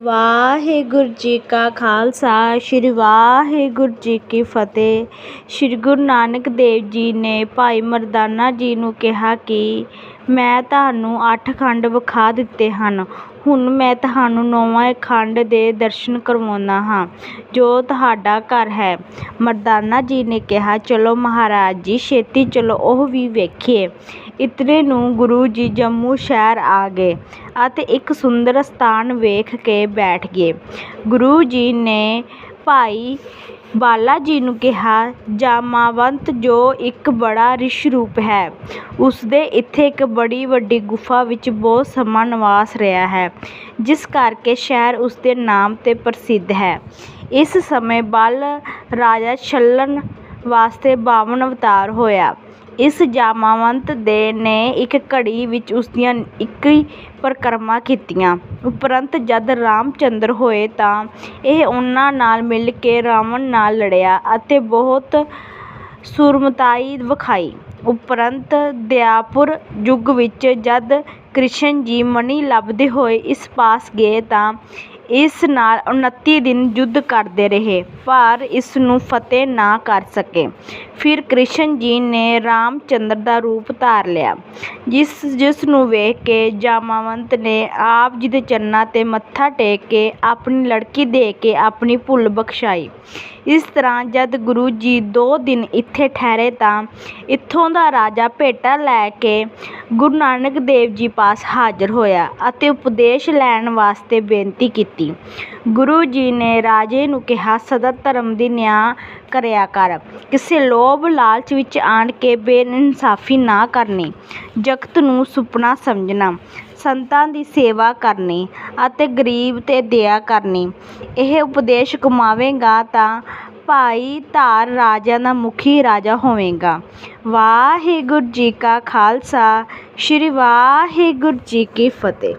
ਵਾਹਿਗੁਰੂ ਜੀ ਕਾ ਖਾਲਸਾ, ਸ੍ਰੀ ਵਾਹਿਗੁਰੂ ਜੀ ਕੀ ਫਤਿਹ। ਸ੍ਰੀ ਗੁਰੂ ਨਾਨਕ ਦੇਵ ਜੀ ਨੇ ਭਾਈ ਮਰਦਾਨਾ ਜੀ ਨੂੰ ਕਿਹਾ ਕਿ ਮੈਂ ਤੁਹਾਨੂੰ ਅੱਠ ਖੰਡ ਵਿਖਾ ਦਿੱਤੇ ਹਨ। ਹੁਣ ਮੈਂ ਤੁਹਾਨੂੰ ਨੌਵਾਂ ਖੰਡ ਦੇ ਦਰਸ਼ਨ ਕਰਵਾਉਂਦਾ ਹਾਂ, ਜੋ ਤੁਹਾਡਾ ਘਰ ਹੈ। ਮਰਦਾਨਾ ਜੀ ਨੇ ਕਿਹਾ, ਚਲੋ ਮਹਾਰਾਜ ਜੀ, ਛੇਤੀ ਚਲੋ, ਉਹ ਵੀ ਵੇਖੀਏ। ਇਤਨੇ ਨੂੰ ਗੁਰੂ ਜੀ ਜੰਮੂ ਸ਼ਹਿਰ ਆ ਗਏ ਅਤੇ ਇੱਕ ਸੁੰਦਰ ਸਥਾਨ ਵੇਖ ਕੇ ਬੈਠ ਗਏ। ਗੁਰੂ ਜੀ ਨੇ ਭਾਈ ਬਾਲਾ ਜੀ ਨੂੰ ਕਿਹਾ ਜਾਮਾਵੰਤ ਜੋ ਇੱਕ ਬੜਾ ਰਿਛ ਹੈ ਉਸਦੇ ਇੱਥੇ ਇੱਕ ਬੜੀ ਵੱਡੀ ਗੁਫਾ ਵਿੱਚ ਬਹੁਤ ਸਮਾਂ ਨਿਵਾਸ ਰਿਹਾ ਹੈ, ਜਿਸ ਕਰਕੇ ਸ਼ਹਿਰ ਉਸਦੇ ਨਾਮ 'ਤੇ ਪ੍ਰਸਿੱਧ ਹੈ। ਇਸ ਸਮੇਂ ਬਲ ਰਾਜਾ ਛਲਣ ਵਾਸਤੇ ਬਾਵਨ ਅਵਤਾਰ ਹੋਇਆ। ਇਸ ਜਾਮਾਵੰਤ ਦੇ ਨੇ ਇੱਕ ਘੜੀ ਵਿੱਚ ਉਸਦੀਆਂ ਇੱਕੀ ਪਰਿਕਰਮਾ ਕੀਤੀਆਂ। ਉਪਰੰਤ ਜਦ ਰਾਮਚੰਦਰ ਹੋਏ ਤਾਂ ਇਹ ਉਹਨਾਂ ਨਾਲ ਮਿਲ ਕੇ ਰਾਵਣ ਨਾਲ ਲੜਿਆ ਅਤੇ ਬਹੁਤ ਸੂਰਮਤਾਈ ਵਿਖਾਈ। ਉਪਰੰਤ ਦਿਆਪੁਰ ਯੁੱਗ ਵਿੱਚ ਜਦ ਕ੍ਰਿਸ਼ਨ ਜੀ ਮਣੀ ਲੱਭਦੇ ਹੋਏ ਇਸ ਪਾਸ ਗਏ ਤਾਂ ਇਸ ਨਾਲ ਉਨੱਤੀ ਦਿਨ ਯੁੱਧ ਕਰਦੇ ਰਹੇ, ਪਰ ਇਸ ਨੂੰ ਫਤਿਹ ਨਾ ਕਰ ਸਕੇ। ਫਿਰ ਕ੍ਰਿਸ਼ਨ ਜੀ ਨੇ ਰਾਮ ਚੰਦਰ ਦਾ ਰੂਪ ਧਾਰ ਲਿਆ, ਜਿਸ ਜਿਸ ਨੂੰ ਵੇਖ ਕੇ ਜਾਮਾਵੰਤ ਨੇ ਆਪ ਜੀ ਦੇ ਚਰਨਾਂ 'ਤੇ ਮੱਥਾ ਟੇਕ ਕੇ ਆਪਣੀ ਲੜਕੀ ਦੇ ਕੇ ਆਪਣੀ ਭੁੱਲ ਬਖਸ਼ਾਈ। ਇਸ ਤਰ੍ਹਾਂ ਜਦ ਗੁਰੂ ਜੀ ਦੋ ਦਿਨ ਇੱਥੇ ਠਹਿਰੇ ਤਾਂ ਇੱਥੋਂ ਦਾ ਰਾਜਾ ਭੇਟਾ ਲੈ ਕੇ ਗੁਰੂ ਨਾਨਕ ਦੇਵ ਜੀ ਪਾਸ ਹਾਜ਼ਰ ਹੋਇਆ ਅਤੇ ਉਪਦੇਸ਼ ਲੈਣ ਵਾਸਤੇ ਬੇਨਤੀ ਕੀਤੀ। ਕੀਤੀ ਗੁਰੂ ਜੀ ਨੇ ਰਾਜੇ ਨੂੰ ਕਿਹਾ, ਸਦਾ ਧਰਮ ਦੀ ਨਿਆਂ ਕਰਿਆ ਕਰ। ਕਿਸੇ ਲੋਭ ਲਾਲਚ ਵਿੱਚ ਆਣ ਕੇ ਬੇਇਨਸਾਫੀ ਨਾ ਕਰਨੀ। ਜਗਤ ਨੂੰ ਸੁਪਨਾ ਸਮਝਣਾ। ਸੰਤਾਂ ਦੀ ਸੇਵਾ ਕਰਨੀ ਅਤੇ ਗਰੀਬ 'ਤੇ ਦਇਆ ਕਰਨੀ। ਇਹ ਉਪਦੇਸ਼ ਕਮਾਵੇਂਗਾ ਤਾਂ ਭਾਈ ਧਾਰ ਰਾਜਿਆਂ ਦਾ ਮੁਖੀ ਰਾਜਾ ਹੋਵੇਗਾ। ਵਾਹਿਗੁਰੂ ਜੀ ਕਾ ਖਾਲਸਾ। ਸ੍ਰੀ ਵਾਹਿਗੁਰੂ ਜੀ ਕੀ ਫਤਿਹ।